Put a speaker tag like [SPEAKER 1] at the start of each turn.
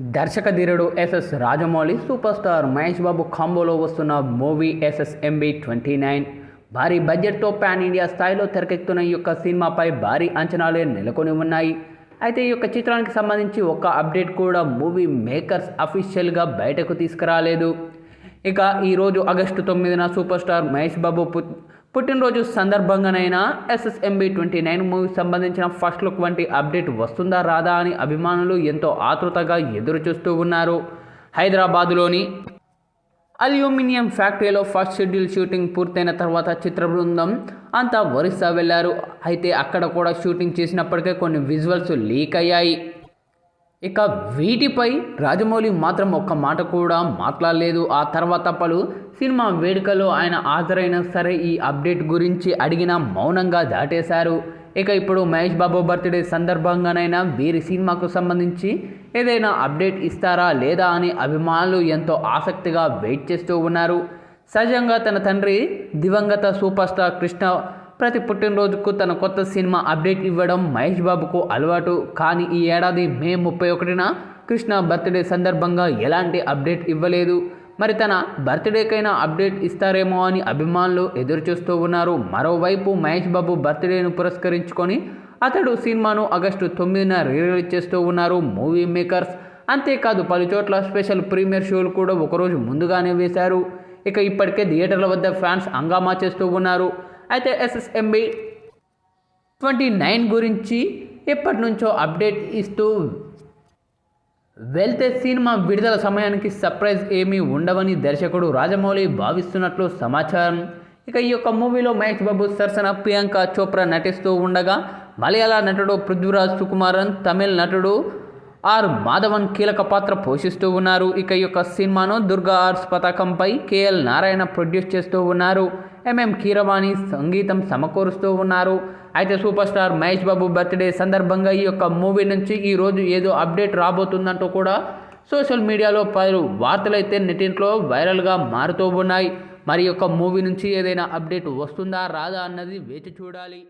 [SPEAKER 1] దర్శక ధీరుడు SS Rajamouli super star Mahesh Babu కాంబోలో వస్తున్న మూవీ ఎస్ఎస్ఎంబి ట్వంటీ నైన్. భారీ బడ్జెట్తో పాన్ ఇండియా స్థాయిలో తెరకెక్కుతున్న ఈ యొక్క సినిమాపై భారీ అంచనాలే నెలకొని ఉన్నాయి. అయితే ఈ యొక్క చిత్రానికి సంబంధించి ఒక అప్డేట్ కూడా మూవీ మేకర్స్ అఫీషియల్గా బయటకు తీసుకురాలేదు. ఇక ఈరోజు ఆగస్టు తొమ్మిదిన సూపర్ స్టార్ మహేష్ బాబు పుట్టినరోజు సందర్భంగానైనా ఎస్ఎస్ఎంబి ట్వంటీ నైన్ మూవీకి సంబంధించిన ఫస్ట్ లుక్ వంటి అప్డేట్ వస్తుందా రాదా అని అభిమానులు ఎంతో ఆతృతగా ఎదురు చూస్తూ ఉన్నారు. హైదరాబాదులోని అల్యూమినియం ఫ్యాక్టరీలో ఫస్ట్ షెడ్యూల్ షూటింగ్ పూర్తయిన తర్వాత చిత్ర బృందం అంతా ఒరిస్సా వెళ్ళారు అయితే అక్కడ కూడా షూటింగ్ చేసినప్పటికే కొన్ని విజువల్స్ లీక్ అయ్యాయి. ఇక వీటిపై రాజమౌళి మాత్రం ఒక్క మాట కూడా మాట్లాడలేదు. ఆ తర్వాత పలు సినిమా వేడుకలో ఆయన హాజరైనా సరే ఈ అప్డేట్ గురించి అడిగిన మౌనంగా దాటేశారు. ఇక ఇప్పుడు మహేష్ బాబు బర్త్డే సందర్భంగానైనా వీరి సినిమాకు సంబంధించి ఏదైనా అప్డేట్ ఇస్తారా లేదా అని అభిమానులు ఎంతో ఆసక్తిగా వెయిట్ చేస్తూ ఉన్నారు. సహజంగా తన తండ్రి దివంగత సూపర్ స్టార్ కృష్ణ ప్రతి పుట్టినరోజుకు తన కొత్త సినిమా అప్డేట్ ఇవ్వడం మహేష్ బాబుకు అలవాటు. కానీ ఈ ఏడాది మే ముప్పై ఒకటిన కృష్ణ బర్త్డే సందర్భంగా ఎలాంటి అప్డేట్ ఇవ్వలేదు. మరి తన బర్త్డేకైనా అప్డేట్ ఇస్తారేమో అని అభిమానులు ఎదురుచూస్తూ ఉన్నారు. మరోవైపు మహేష్ బాబు బర్త్డేను పురస్కరించుకొని అతడు సినిమాను ఆగస్టు తొమ్మిదిన రిలీజ్ చేస్తూ ఉన్నారు మూవీ మేకర్స్. అంతేకాదు పలు చోట్ల స్పెషల్ ప్రీమియర్ షోలు కూడా ఒకరోజు ముందుగానే వేశారు. ఇక ఇప్పటికే థియేటర్ల వద్ద ఫ్యాన్స్ హంగామా చేస్తూ ఉన్నారు. అయితే ఎస్ఎస్ఎంబి ట్వంటీ నైన్ గురించి ఎప్పటి నుంచో అప్డేట్ ఇస్తూ వెళ్తే సినిమా విడుదల సమయానికి సర్ప్రైజ్ ఏమీ ఉండవని దర్శకుడు రాజమౌళి భావిస్తున్నట్లు సమాచారం. ఇక ఈ యొక్క మూవీలో మహేష్ బాబు సరసన ప్రియాంక చోప్రా నటిస్తూ ఉండగా మలయాళ నటుడు పృథ్వీరాజ్ సుకుమారన్ తమిళ నటుడు ఆర్ మాధవన్ కీలక పాత్ర పోషిస్తూ ఉన్నారు. ఇక ఈ యొక్క సినిమాను దుర్గా ఆర్ట్స్ పతాకంపై కేఎల్ నారాయణ ప్రొడ్యూస్ చేస్తూ ఉన్నారు. ఎంఎం కీరవాణి సంగీతం సమకూరుస్తూ ఉన్నారు. అయితే super star Mahesh Babu birthday సందర్భంగా ఈ యొక్క మూవీ నుంచి ఈరోజు ఏదో అప్డేట్ రాబోతుందంటూ కూడా సోషల్ మీడియాలో పలు వార్తలైతే నెటింట్లో వైరల్గా మారుతూ ఉన్నాయి. మరి యొక్క మూవీ నుంచి ఏదైనా అప్డేట్ వస్తుందా రాదా అన్నది వేచి చూడాలి.